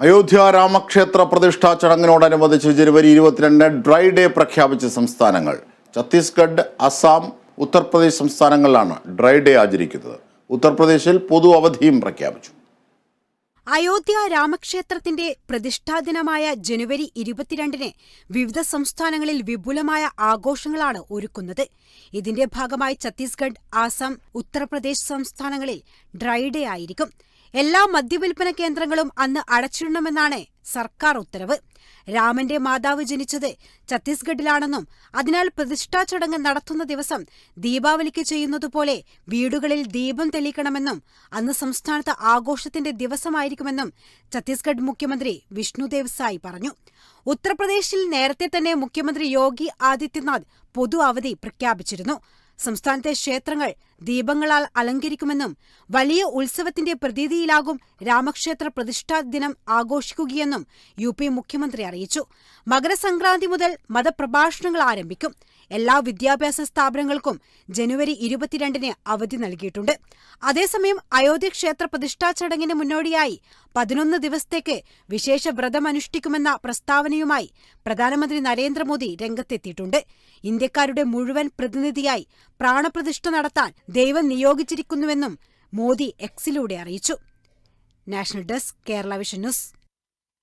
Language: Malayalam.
അയോധ്യ രാമക്ഷേത്ര പ്രതിഷ്ഠാ ചടങ്ങിനോടനുബന്ധിച്ച് ജനുവരി ഇരുപത്തിരണ്ട് ഡ്രൈ ഡേ പ്രഖ്യാപിച്ച സംസ്ഥാനങ്ങൾ. ഛത്തീസ്ഗഡ് അസം ഉത്തർപ്രദേശ് സംസ്ഥാനങ്ങളിലാണ് ഡ്രൈ ഡേ ആചരിക്കുന്നത്. ഉത്തർപ്രദേശിൽ പൊതു അവധിയും പ്രഖ്യാപിച്ചു. അയോധ്യ രാമക്ഷേത്രത്തിന്റെ പ്രതിഷ്ഠാദിനമായ ജനുവരി ഇരുപത്തിരണ്ടിന് വിവിധ സംസ്ഥാനങ്ങളിൽ വിപുലമായ ആഘോഷങ്ങളാണ് ഒരുക്കുന്നത്. ഇതിന്റെ ഭാഗമായി ഛത്തീസ്ഗഡ് ആസാം ഉത്തർപ്രദേശ് സംസ്ഥാനങ്ങളിൽ ഡ്രൈ ഡേ ആയിരിക്കും. എല്ലാ മദ്യവിൽപ്പന കേന്ദ്രങ്ങളും അന്ന് അടച്ചിടണമെന്നാണ് സർക്കാർ ഉത്തരവ്. രാമന്റെ മാതാവ് ജനിച്ചത് ഛത്തീസ്ഗഡിലാണെന്നും അതിനാൽ പ്രതിഷ്ഠാ ചടങ്ങ് നടത്തുന്ന ദിവസം ദീപാവലിക്ക് ചെയ്യുന്നതുപോലെ വീടുകളിൽ ദീപം തെളിയിക്കണമെന്നും അന്ന് സംസ്ഥാനത്ത് ആഘോഷത്തിന്റെ ദിവസമായിരിക്കുമെന്നും ഛത്തീസ്ഗഡ് മുഖ്യമന്ത്രി വിഷ്ണുദേവ് സായി പറഞ്ഞു. ഉത്തർപ്രദേശിൽ നേരത്തെ തന്നെ മുഖ്യമന്ത്രി യോഗി ആദിത്യനാഥ് പൊതു അവധി പ്രഖ്യാപിച്ചിരുന്നു. സംസ്ഥാനത്തെ ക്ഷേത്രങ്ങൾ ദീപങ്ങളാൽ അലങ്കരിക്കുമെന്നും വലിയ ഉത്സവത്തിന്റെ പ്രതീതിയിലാകും രാമക്ഷേത്ര പ്രതിഷ്ഠാ ദിനം ആഘോഷിക്കുകയെന്നും യു പി മുഖ്യമന്ത്രി അറിയിച്ചു. മകരസംക്രാന്തി മുതൽ മതപ്രഭാഷണങ്ങൾ ആരംഭിക്കും. എല്ലാ വിദ്യാഭ്യാസ സ്ഥാപനങ്ങൾക്കും ജനുവരി ഇരുപത്തിരണ്ടിന് അവധി നൽകിയിട്ടുണ്ട്. അതേസമയം അയോധ്യ ക്ഷേത്ര പ്രതിഷ്ഠാ ചടങ്ങിന് മുന്നോടിയായി പതിനൊന്ന് ദിവസത്തേക്ക് വിശേഷ വ്രതം അനുഷ്ഠിക്കുമെന്ന പ്രസ്താവനയുമായി പ്രധാനമന്ത്രി നരേന്ദ്രമോദി രംഗത്തെത്തിയിട്ടുണ്ട്. ഇന്ത്യക്കാരുടെ മുഴുവൻ പ്രതിനിധിയായി പ്രാണപ്രതിഷ്ഠ നടത്താൻ ദൈവം നിയോഗിച്ചിരിക്കുന്നുവെന്നും മോദി എക്സിലൂടെ അറിയിച്ചു. National desk Kerala vision news.